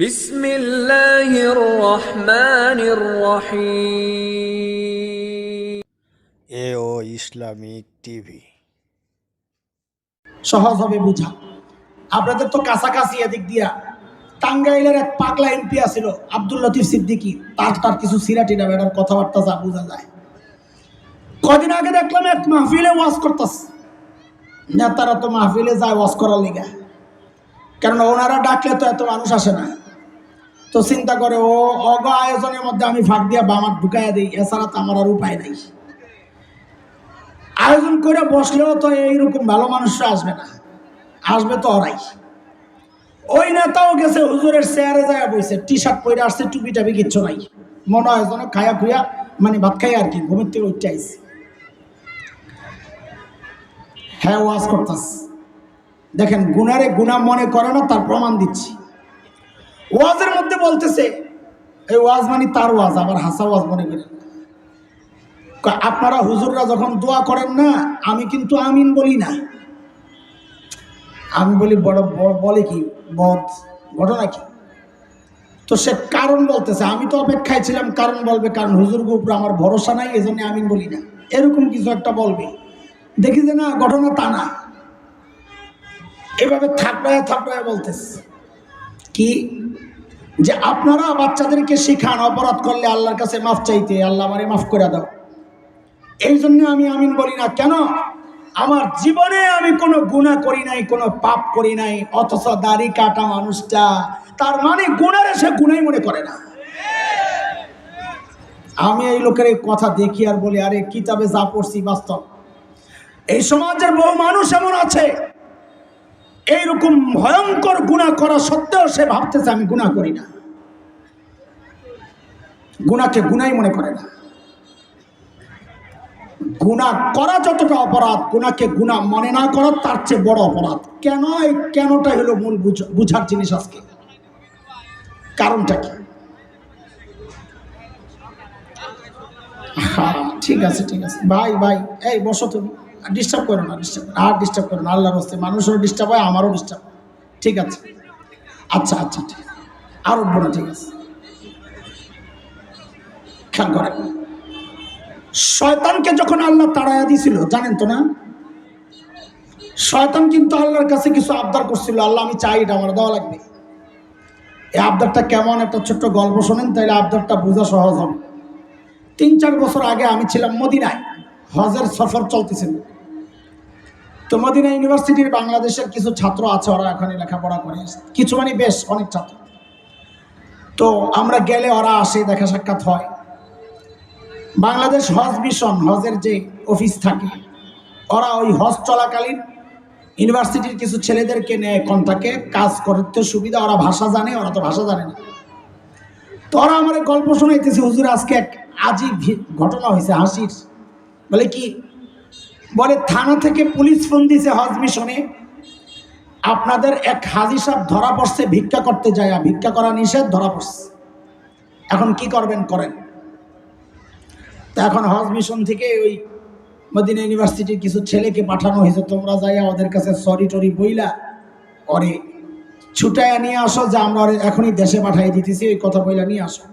বিসমিল্লাহির রহমানির রহিম। এ ও Islamic TV. সহজ হবে বোঝা। আপনাদের তো কাছাকাছি এদিক দিয়া টাঙ্গাইলের এক পাগলা এমপি আছিল আব্দুল লতিফ সিদ্দিকি। তার তার কিছু সিরাটি না ম্যাডাম কথাবার্তা যা বোঝা যায়। কদিন আগে দেখলাম এক মাহফিলে ওয়াজ করতাস। নেতারা তো মাহফিলে যায় ওয়াজ করার লিগা। কেন ওনারা ডাকলে তো এত মানুষ আসে না। তো চিন্তা করে, ও, অগ আয়োজনের মধ্যে আমি ফাঁক দিয়া বামার ঢুকাইয়া দিই, এছাড়া তো আমার আর উপায় নাই। আয়োজন করে বসলেও তো এইরকম ভালো মানুষরা আসবে না। আসবে তো ওরাই। ওই নেতাও গেছে, হুজুরের চেয়ারে যায় বইছে টি শার্ট পরে আসছে টুপি টাপি কিচ্ছু নাই। মনে হয় যেন খায়া খুয়া মানে ভাত খাই আর কি, ঘুমের থেকে উঠতে আইছে। হ্যাঁ ওয়াজ করতাস দেখেন, গুনারে গুণা মনে করে না, তার প্রমাণ দিচ্ছি। ওয়াজের মধ্যে বলতেছে, এই ওয়াজ মানে তার ওয়াজ আবার হাসা ওয়াজ মনে করেন আপনারা হুজুররা যখন দোয়া করেন না, আমি কিন্তু আমিন বলি না। আমি বলি, বড় বলে কি বধ ঘটনা কি? তো সে কারণ বলতেছে, আমি তো অপেক্ষায় ছিলাম কারণ বলবে, কারণ হুজুর উপরে আমার ভরসা নাই এই জন্য আমিন বলি না। এরকম কিছু একটা বলবে। দেখি যে না, ঘটনা তা না। এভাবে থাপড়ায় থাপড়ায় বলতেছে। কি? যে আপনারা বাচ্চাদেরকে শিখান, অপরাধ করলে আল্লাহর কাছে মাফ চাইতে, আল্লাহ আমারে মাফ করে দাও। এই জন্য আমি আমিন বলি না, কেন? আমার জীবনে আমি কোনো গুণা করি নাই, কোনো পাপ করি নাই, অথচ দাড়ি কাটা মানুষটা, তার মানে গুণারে সে গুণাই মনে করে না। আমি এই লোকের এই কথা দেখি আর বলি, আরে কিতাবে যা পড়ছি বাস্তব। এই সমাজের বহু মানুষ এমন আছে এইরকম ভয়ঙ্কর গুণা করা সত্ত্বেও সে ভাবতেছে, আমি গুণা করি না। গুণাকে গুণাই মনে করে না। গুণা করা যতটা অপরাধ গুণাকে গুণা মনে না করা তার চেয়ে বড় অপরাধ। কেন? এই কেনটা হলো মূল বুঝ- বুঝার জিনিস আজকে। কারণটা কি? ঠিক আছে ঠিক আছে। ভাই ভাই, এই বসো তুমি। ডিস্টার্ব করো না ডিস্টার্ব আর ডিস্টার্ব করো না। আল্লাহর হস্তে মানুষেরও ডিস্টার্ব হয়, আমারও ডিস্টার্ব ঠিক আছে? আচ্ছা আচ্ছা ঠিক। আর উঠবো না, ঠিক আছে? খেয়াল করেন। শয়তানকে যখন আল্লাহ তাড়াইয়া দিছিল, জানেন তো না? শয়তান কিন্তু আল্লাহর কাছে কিছু আবদার করছিল। আল্লাহ, আমি চাই এটা, আমার দেওয়া লাগবে। এই আবদারটা কেমন? একটা ছোট্ট গল্প শোনেন, তাইলে আবদারটা বোঝা সহজ হবে। তিন, চার বছর আগে আমি ছিলাম মদিনায়। হজের সফর চলতেছিল। তো মদিনা ইউনিভার্সিটির বাংলাদেশের কিছু ছাত্র আছে, ওরা এখানে লেখাপড়া করে। কিছু মানে বেশ, অনেক ছাত্র। তো আমরা গেলে ওরা আসে, দেখা সাক্ষাৎ হয়। বাংলাদেশ হজ মিশন হজের যে অফিস থাকে, ওরা ওই হজ চলাকালীন ইউনিভার্সিটির কিছু ছেলেদেরকে নেয় কন্টাকে কাজ করতে সুবিধা, ওরা ভাষা জানে, ওরা তো ভাষা জানে না। তো ওরা আমার গল্প শোনাইতেছে, হুজুর আজকে এক আজই ভি- ঘটনা হয়েছে হাসির। বলে কি বলে, থানা থেকে পুলিশ ফোন দিছে হজ মিশনে। আপনাদের এক হাজি সাহেব ধরা পড়ছে, ভিক্ষা করতে যায় ভিক্ষা করা নিষেধ, ধরা পড়ছে। এখন কি করবেন, করেন। তা এখন হজ মিশন থেকে ওই মদিনা ইউনিভার্সিটির কিছু ছেলেকে পাঠানো হয়েছে, তোমরা যাইয়া ওদের কাছে সরি টরি বইলা ওরে ছুটাইয়া নিয়ে আসো, যে আমরা এখনই দেশে পাঠাই দিতেছি, ওই কথা বইলা নিয়ে আসো।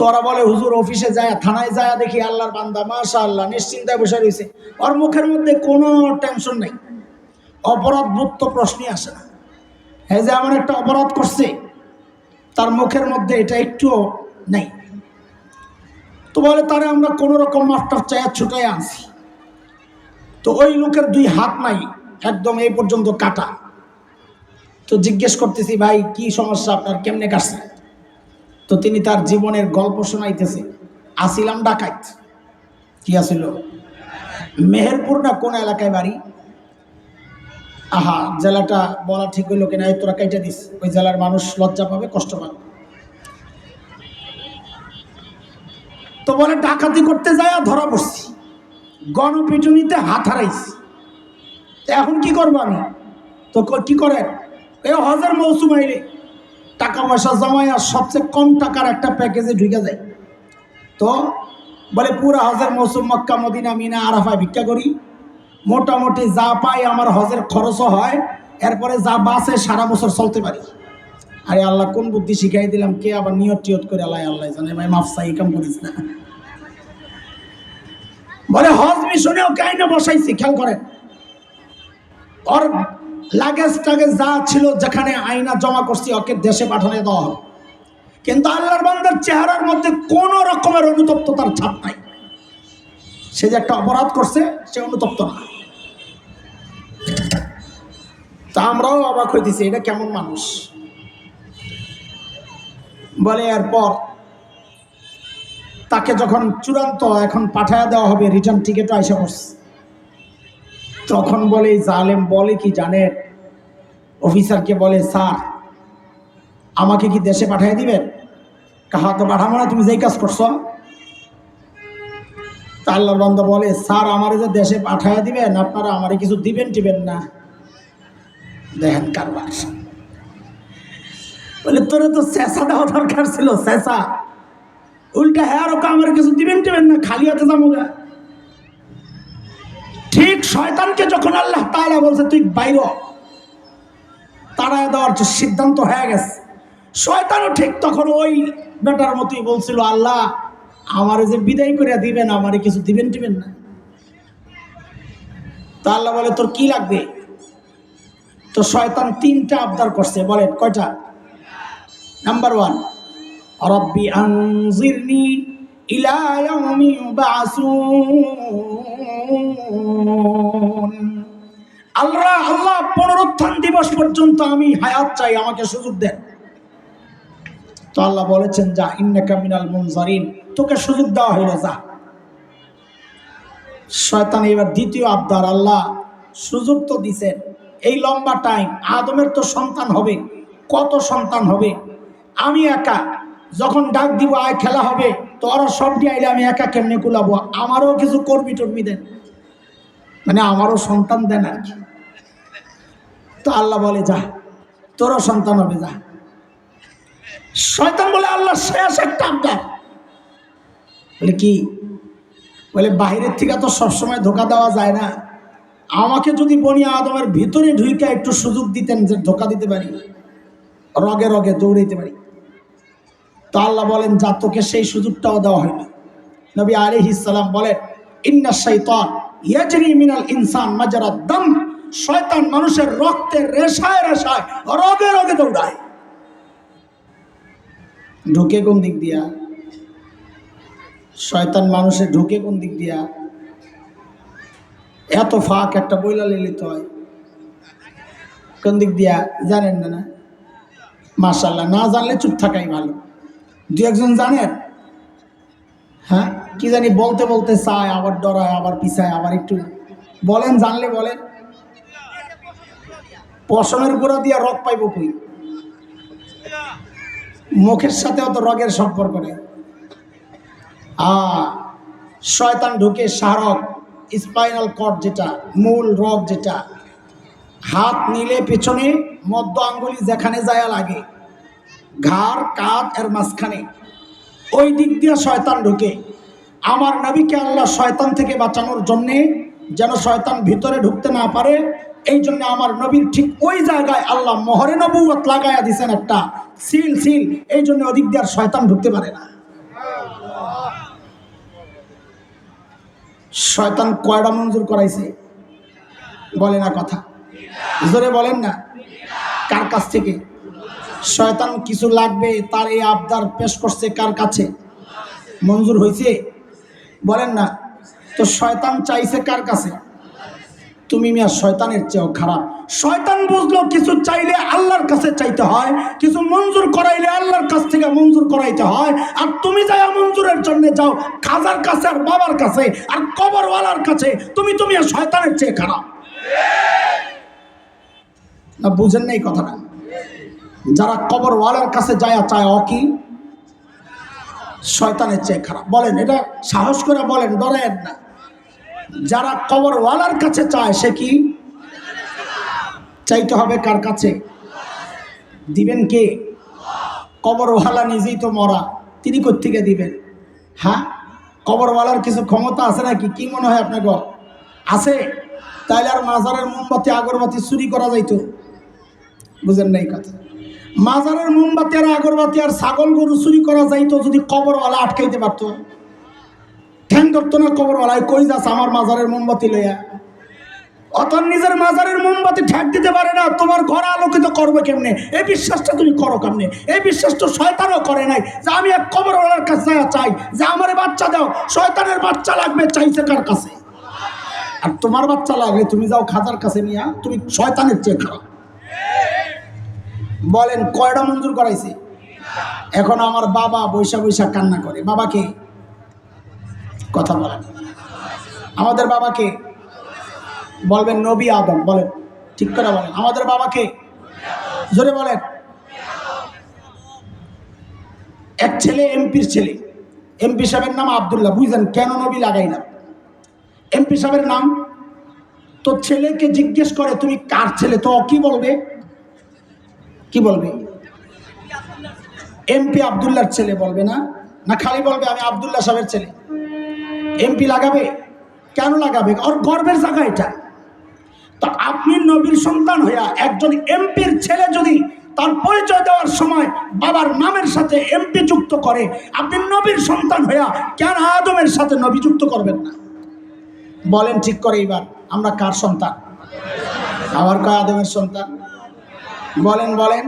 তোরা বলে, হুজুর অফিসে যায়, থানায় যায় দেখি আল্লাহর বান্দা মাশা আল্লাহ নিশ্চিন্তায় বসে রয়েছে ওর মুখের মধ্যে কোনো টেনশন নেই। অপরাধ বোধ তো প্রশ্নই আসে না। হ্যাঁ যে এমন একটা অপরাধ করছে, তার মুখের মধ্যে এটা একটুও নেই। তো বলে, তারে আমরা কোনো রকম মাস্টার চায়া ছুটাই আনছি। তো ওই লোকের দুই হাত নাই, একদম এই পর্যন্ত কাটা। তো জিজ্ঞেস করতেছি, ভাই, কি সমস্যা? আপনার কেমনে কাটছে? তো তিনি তার জীবনের গল্প শোনাইতেছে। আসিলাম ডাকাইত। কি আসিল মেহেরপুর না কোন এলাকায় বাড়ি? আহা, জেলাটা বলা ঠিক হইল কিনা তোরা কাইটা দিস। ওই জেলার মানুষ লজ্জা পাবে, কষ্ট পাবে। তো বলে, ডাকাতি করতে যায় ধরা পড়ছি। গণপিটুনিতে হাত হারাইছি। এখন কি করব আমি? তো কি করেন? এ হজের মৌসুম আইলে। টাকা পয়সা জমায় আর সবচেয়ে কম টাকার একটা প্যাকেজে ঢুকে যায়। তো বলে, পুরা হজের মৌসুম মক্কা, মদিনা, মিনা, আরাফায় ভিক্ষা করি। মোটামুটি যা পাই আমার হজের খরচও হয়, এরপরে যা বাসে সারা বছর চলতে পারি। আরে আল্লাহ, কোন বুদ্ধি শিখাই দিলাম, কে আবার নিয়ত টিয়ত করে আল্লাহ আল্লাহ জানে, ভাই মাফসা এই কাম করিস না। বলে, হজ মিশনেও কাইনে বসাইছি? খেয়াল করেন। লাগেজ টাগেজ যা ছিল যেখানে আয়না জমা করছি, ওকে দেশে পাঠানো দেওয়া কিন্তু আল্লাহর বান্দার চেহারার মধ্যে কোনো রকমের অনুতপ্ততার ছাপ নাই। সে যে একটা অপরাধ করছে, সে অনুতপ্ত না। তা আমরাও অবাক হয়ে হইতেছি, এটা কেমন মানুষ? বলে, এরপর তাকে যখন চূড়ান্ত এখন পাঠায় দেওয়া হবে রিটার্ন টিকিটও আইসা পড়ছে। তখন বলে, জালেম বলে কি জানেন অফিসারকে বলে, স্যার, আমাকে কি দেশে পাঠিয়ে দিবেন? কাহা তো পাঠাবো না? তুমি যেই কাজ করছ? তা আল্লাহর বান্দা বলে, স্যার, আমারে যে দেশে পাঠিয়ে দিবেন, আপনারা আমারে কিছু দিবেন টিবেন না। দেখেন কারবার। বলে, তোরে তো চেঁচা দেওয়া দরকার ছিল, চেঁচা। উল্টা হ্যাঁ ওকে আমার কিছু দিবেন টিবেন না, খালি হাতে যাব গা। ঠিক শয়তানকে যখন আল্লাহ তাআলা বলছে, তুই বাইর তাড়ায় দেওয়ার সিদ্ধান্ত হয়ে গেছে। শয়তানও ঠিক তখন ওই বেটার মতোই বলছিল, আল্লাহ, আমারে যে বিদায় করে দিবেন, আমারে কিছু দিবেন টিবেন না। তা আল্লাহ বলে, তোর কি লাগবে? তো শয়তান তিনটা আবদার করছে। বলেন, কয়টা? নাম্বার ওয়ান রব্বি আনজিরনি ইলা ইয়াউমি ইউবাসুন আল্লাহ আল্লাহ, পুনরুত্থান দিবস পর্যন্ত আমি হায়াত চাই, আমাকে সুযোগ দেন। তো আল্লাহ বলেছেন, যা, ইন্নাকা মিনাল মুনজারিন। তোকে সুযোগ দেওয়া হইল, যা। শয়তান এবার দ্বিতীয় আবদার, আল্লাহ সুযোগ তো দিছেন। এই লম্বা টাইম আদমের তো সন্তান হবে, কত সন্তান হবে? আমি একা, যখন ডাক দিব, আয়, খেলা হবে। তো ওরা সব দিয়ে আইলে আমি একা কেমনে কুলাবো? আমারও কিছু কর্মী টর্মী দেন। মানে আমারও সন্তান দেন আর কি। তো আল্লাহ বলে, যা, তোরও সন্তান হবে, যা। শয়তান বলে, আল্লাহ শেষ একটা আবদার। বলে, কি? বলে, বাহিরের থেকে তো সবসময় ধোকা দেওয়া যায় না। আমাকে যদি বনি আদমের ভিতরে ঢুইকা একটু সুযোগ দিতেন যে ধোকা দিতে পারি, রগে রগে দৌড়াইতে পারি। তো আল্লাহ বলেন, যা তোকে সেই সুযোগটাও দেওয়া হয়নি। নবী আলিহিস সালাম বলেন, ইন্না শাইতান ইয়াজরি মিনাল ইনসান মাজারা দম। শয়তান মানুষের রক্তের রেশায় রেশায় রগে রগে দৌড়ায়। ঢুকে কোন দিক দিয়া? শয়তান মানুষের ঢুকে কোন দিক দিয়া? এত ফাঁক একটা বইলা লিলিত হয়। কোন দিক দিয়া? জানেন না না? মাশাল্লাহ না জানলে চুপ থাকাই ভালো। দু একজন জানেন হ্যাঁ? কি জানি বলতে বলতে চায়, আবার ডরায়, আবার পিছায়, আবার একটু বলেন, জানলে বলেন। পশমের গোড়া দিয়া রক পাইব কই? মুখের সাথে অত রগের সম্পর্ক নেই। আ, শয়তান ঢুকে সারক স্পাইনাল কর্ড যেটা, মূল রগ যেটা। হাত নিলে পেছনে, মধ্য আঙ্গুলি যেখানে যায় লাগে। ঘাড়, কাঁধ এর মাঝখানে। ওই দিক দিয়ে শয়তান ঢুকে। আমার নবীকে আল্লাহ শয়তান থেকে বাঁচানোর জন্যে যেন শয়তান ভিতরে ঢুকতে না পারে, এই জন্য আমার নবীর ঠিক ওই জায়গায় আল্লাহ মোহরে নবুয়ত লাগাইয়া দিছেন একটা সিল সিল। এই জন্য ওদিক দিয়ে আর শয়তান ঢুকতে পারে না। শয়তান কয়টা মঞ্জুর করাইছে? বলে না কথা। জোরে বলেন না। কার কাছ থেকে? শয়তান কিছু লাগবে, তার এই আবদার পেশ করছে কার কাছে? মঞ্জুর হয়েছে? বলেন না। তো শয়তান চাইছে কার কাছে? তুমি মিয়া, শয়তানের চেয়েও খারাপ। শয়তান বুঝলো, কিছু চাইলে আল্লাহর কাছে চাইতে হয়, কিছু মঞ্জুর করাইলে আল্লাহর কাছ থেকে মঞ্জুর করাইতে হয়। আর তুমি যাই মঞ্জুরের জন্য যাও, খাজার কাছে আর বাবার কাছে, আর কবরওয়ালার কাছে, তুমি তুমি শয়তানের চেয়ে খারাপ। না, বুঝেন না এই কথাটা। যারা কবরওয়ালার কাছে যায় চায় অ কি? শয়তানের চেয়ে খারাপ। বলেন, এটা সাহস করে বলেন, ডরেন না। যারা কবরওয়ালার কাছে চায়, সে কি? চাইতে হবে কার কাছে? দিবেন কে? কবরওয়ালা নিজেই তো মরা, তিনি কোথেকে দিবেন? হ্যাঁ? কবরওয়ালার কিছু ক্ষমতা আছে নাকি? কি মনে হয় আপনার আছে? তাইলে আর মাজারের মোমবাতি, আগরবাতি চুরি করা যাইতো। বুঝেন না এই কথা। মাজারের মোমবাতি আর আগরবাতি আর ছাগল গরু চুরি করা যাইতো যদি কবরওয়ালা আটকাইতে পারতো। ঠ্যাং ধরতো না কবরওয়ালায়, কই যাস আমার মাজারের মোমবাতি লইয়া? অতর নিজের মাজারের মোমবাতি ঠ্যাক দিতে পারে না, তোমার ঘর আলোকিত করবে কেমনে? এই বিশ্বাসটা তুমি করো কেমনে? এই বিশ্বাস তো শয়তানও করে নাই যে আমি এক কবরওয়ালার কাছে চাই, যে আমার বাচ্চা দাও। শয়তানের বাচ্চা লাগবে চাইছে কার কাছে? আর তোমার বাচ্চা লাগলে তুমি যাও খাজার কাছে নিয়ে, তুমি শয়তানের চেয়ে খারাপ। বলেন, কয়টা মঞ্জুর করাইছে? এখন আমার বাবা বৈশা বৈশা কান্না করে। বাবাকে কথা বলেন। আমাদের বাবাকে বলবেন, নবী আদম। বলেন, ঠিক করে বলেন। আমাদের বাবাকে জোরে বলেন। এক ছেলে, এমপির ছেলে। এমপি সাহেবের নাম আবদুল্লাহ। বুঝলেন, কেন নবী লাগাই না? এমপি সাহেবের নাম তো ছেলেকে জিজ্ঞেস করে, তুমি কার ছেলে? তো কি বলবে? কি বলবে? এমপি আবদুল্লাহর ছেলে বলবে না? না, খালি বলবে আমি আবদুল্লাহ সাহেবের ছেলে। এমপি লাগাবে? কেন লাগাবে? ওর গর্বের জায়গা এটা। তো আপনি নবীর সন্তান হইয়া একজন এমপির ছেলে যদি তার পরিচয় দেওয়ার সময় বাবার নামের সাথে এমপি যুক্ত করে, আপনি নবীর সন্তান হইয়া কেন আদমের সাথে নবী যুক্ত করবেন না? বলেন ঠিক করে এবার আমরা কার সন্তান? আবার কয় আদমের সন্তান? বলেন বলেন।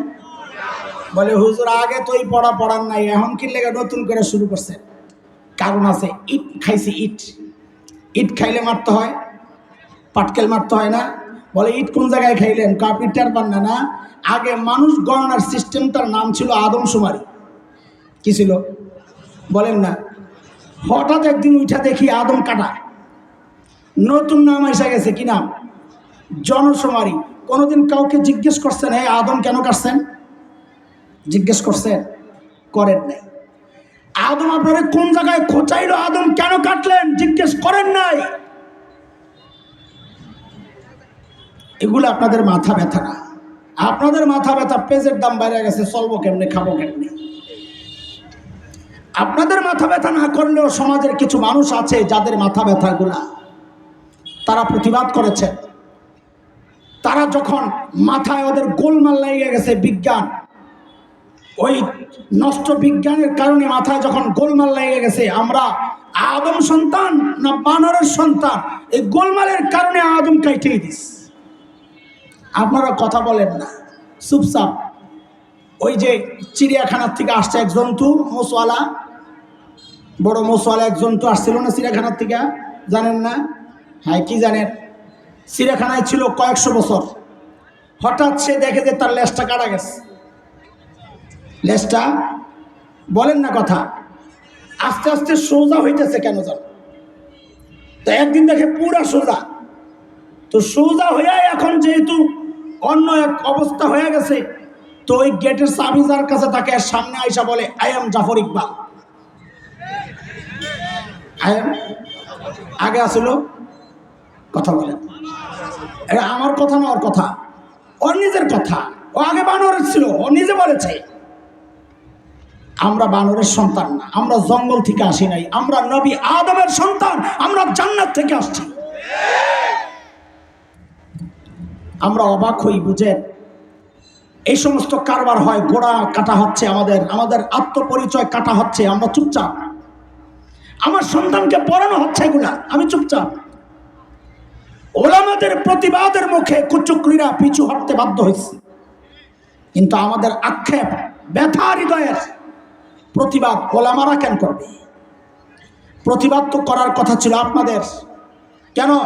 বলে, হুজুর, আগে তো এই পড়া পড়ার নাই, এখন কি লেগে নতুন করে শুরু করছে কারণ আছে, ইট খাইছে ইট। ইট খাইলে মারতে হয়, পাটকেল মারতে হয় না। বলে, ইট কোন জায়গায় খাইলেন? কাপিটার পান্না না আগে মানুষ গণনার সিস্টেমটার নাম ছিল আদমশুমারি কি ছিল? বলেন না। হঠাৎ একদিন উঠা দেখি আদম কাটা। নতুন নাম এসে গেছে, কি নাম? জনশুমারি। কোনোদিন কাউকে জিজ্ঞেস করছেন হ্যাঁ আদম, কেন কাটছেন? জিজ্ঞেস করছেন, করেন নাই। আদম আপনারা কোন জায়গায় খোঁচাইল? আদম, কেন কাটলেন? জিজ্ঞেস, করেন নাই। এগুলো আপনাদের মাথা ব্যথা না। আপনাদের মাথা ব্যথা, পেজের দাম বাইরে গেছে, চলবো কেমনে, খাব কেমনে? আপনাদের মাথা ব্যথা না করলেও সমাজের কিছু মানুষ আছে যাদের মাথা ব্যথাগুলা তারা প্রতিবাদ করেছে তারা যখন মাথায় ওদের গোলমাল লেগে গেছে বিজ্ঞান, ওই নষ্ট বিজ্ঞানের কারণে মাথায় যখন গোলমাল লেগে গেছে, আমরা আদম সন্তান না বানরের সন্তান, এই গোলমালের কারণে আদম কাইটেই দিস। আপনারা কথা বলেন না। চুপচাপ। ওই যে চিড়িয়াখানার থেকে আসছে এক জন্তু মোসওয়ালা বড় মোসওয়ালা এক জন্তু আসছিল না চিড়িয়াখানার থেকে? জানেন না? হ্যাঁ কি জানেন? চিড়িয়াখানায় ছিল কয়েকশো বছর। হঠাৎ সে দেখে যে তার লেজটা কাটা গেছে। লেজটা, বলেন না কথা, আস্তে আস্তে সোজা হইতেছে কেন জান? তো একদিন দেখে পুরা সোজা। তো সোজা হইয়া এখন যেহেতু অন্য এক অবস্থা হয়ে গেছে, তো ওই গেটের চাবি যার কাছে তাকে সামনে আইসা বলে I am Zafar Iqbal I am আগে আসলো কথা বলেন এটা আমার কথা না, ওর কথা। ওর নিজের কথা। ও আগে বানরের ছিল, ও নিজে বলেছে। আমরা বানরের সন্তান না, আমরা জঙ্গল থেকে আসি নাই। আমরা নবী আদমের সন্তান, আমরা জান্নাত থেকে আসছি। আমরা অবাক হই, বুঝেন? এই সমস্ত কারবার হয়, গোড়া কাটা হচ্ছে আমাদের আমাদের আত্মপরিচয় কাটা হচ্ছে, আমরা চুপচাপ। আমার সন্তানকে পড়ানো হচ্ছে এগুলা, আমি চুপচাপ। ওলামাদের প্রতিবাদের মুখে কুচুকরিরা পিছু হটতে বাধ্য হয়েছে। কিন্তু আমাদের আক্ষেপ ব্যথা হৃদয়ের প্রতিবাদ ওলামারা কেন করবে? প্রতিবাদ তো করার কথা ছিল আপনাদের। কেন?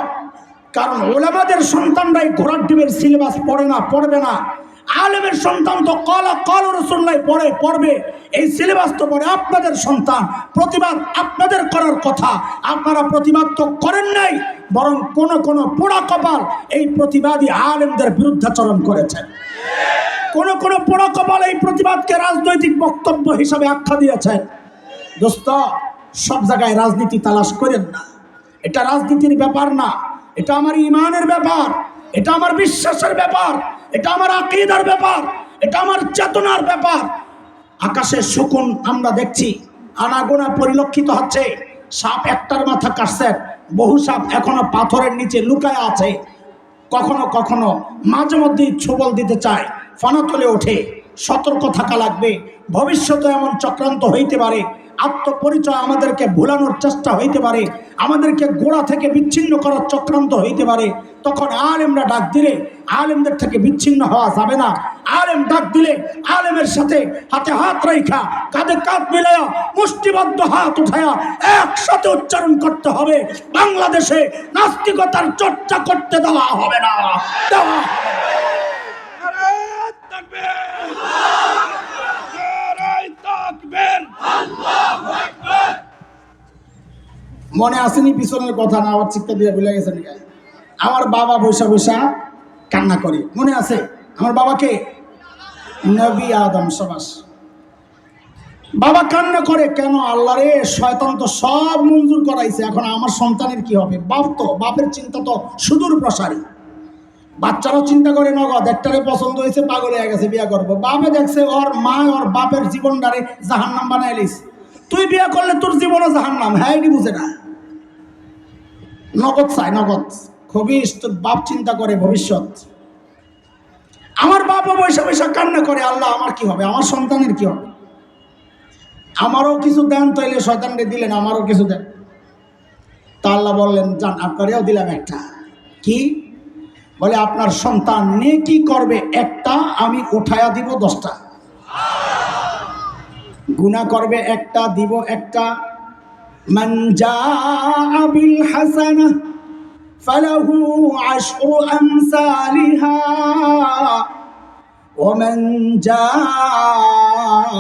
কারণ ওলামাদের সন্তানরাই ঘোড়ার ডিমের সিলেবাস পড়ে না, পড়বে না। আলেমের সন্তান তো কলা, কল রসুল্লাই পড়ে, পড়বে। এই সিলেবাস তো পড়ে আপনাদের সন্তান। প্রতিবাদ আপনাদের করার কথা। আপনারা প্রতিবাদ তো করেন নাই, বরং কোন কোন পোড়া কপাল এই প্রতিবাদী আলেমদের বিরুদ্ধাচরণ করেছেন কোন কোন পোড়া কপাল এই প্রতিবাদকে রাজনৈতিক বক্তব্য হিসাবে আখ্যা দিয়েছেন দোস্ত, সব জায়গায় রাজনীতি তালাশ করেন না। এটা রাজনীতির ব্যাপার না। এটা আমার ইমানের ব্যাপার। এটা আমার বিশ্বাসের ব্যাপার। এটা আমার আকিদার ব্যাপার, এটা আমার চেতনার ব্যাপার। আকাশে শকুন আমরা দেখছি, আনাগোনা পরিলক্ষিত হচ্ছে। সাপ একটার মাথা কাটছেন বহু সাপ এখনও পাথরের নিচে লুকায় আছে। কখনো কখনো মাঝে মধ্যেই ছোবল দিতে চায়, ফানা তুলে ওঠে। সতর্ক থাকা লাগবে। ভবিষ্যতে এমন চক্রান্ত হইতে পারে। আত্মপরিচয় আমাদেরকে ভুলানোর চেষ্টা হইতে পারে। আমাদেরকে গোড়া থেকে বিচ্ছিন্ন করার চক্রান্ত হইতে পারে। তখন আলেমরা ডাক দিলে আলেমদের থেকে বিচ্ছিন্ন হওয়া যাবে না। আলেম ডাক দিলে আলেমের সাথে হাতে হাত রেখা কাঁধে কাঁধ মিলায়া মুষ্টিবদ্ধ হাত উঠায়া একসাথে উচ্চারণ করতে হবে। বাংলাদেশে নাস্তিকতার চর্চা করতে দেওয়া হবে না। দেওয়া মনে আসেনি পিছনের কথা না? আবার চিত্তা দিয়ে ভুলে গেছেন। আমার বাবা বৈশা বৈশা কান্না করে। মনে আছে? আমার বাবাকে নবী আদম সবাস। বাবা কান্না করে, কেন আল্লাহ রে, শয়তান তো সব মঞ্জুর করাইছে। এখন আমার সন্তানের কি হবে? বাপ তো, বাপের চিন্তা তো সুদূর প্রসারী বাচ্চারাও চিন্তা করে নগদ একটারে পছন্দ হয়েছে, পাগল হয়ে গেছে, বিয়ে করব। বাপে দেখছে, ওর মা, ওর বাপের জীবনটারে জাহান নাম বানাইলিস তুই বিয়ে করলে তোর জীবনও জাহান নাম হ্যাঁ এটি বুঝে না। নগদ চাই, নগদ। খুবই তোর বাপ চিন্তা করে ভবিষ্যৎ। আমার বাবা বৈশা বৈশা কান্না করে, আল্লাহ, আমার কি হবে? আমার সন্তানের কি হবে? আমারও কিছু দেন, তাইলে শয়তানকে দিলেন, আমারও কিছু দেন। তা আল্লাহ বললেন যান আপনারেও দিলাম একটা। কি? বলে আপনার সন্তান নেকি করবে একটা আমি উঠায়া দিব দশটা গুণা করবে একটা দিব একটা من جاء بالحسنة فله عشر أمثالها ومن جاء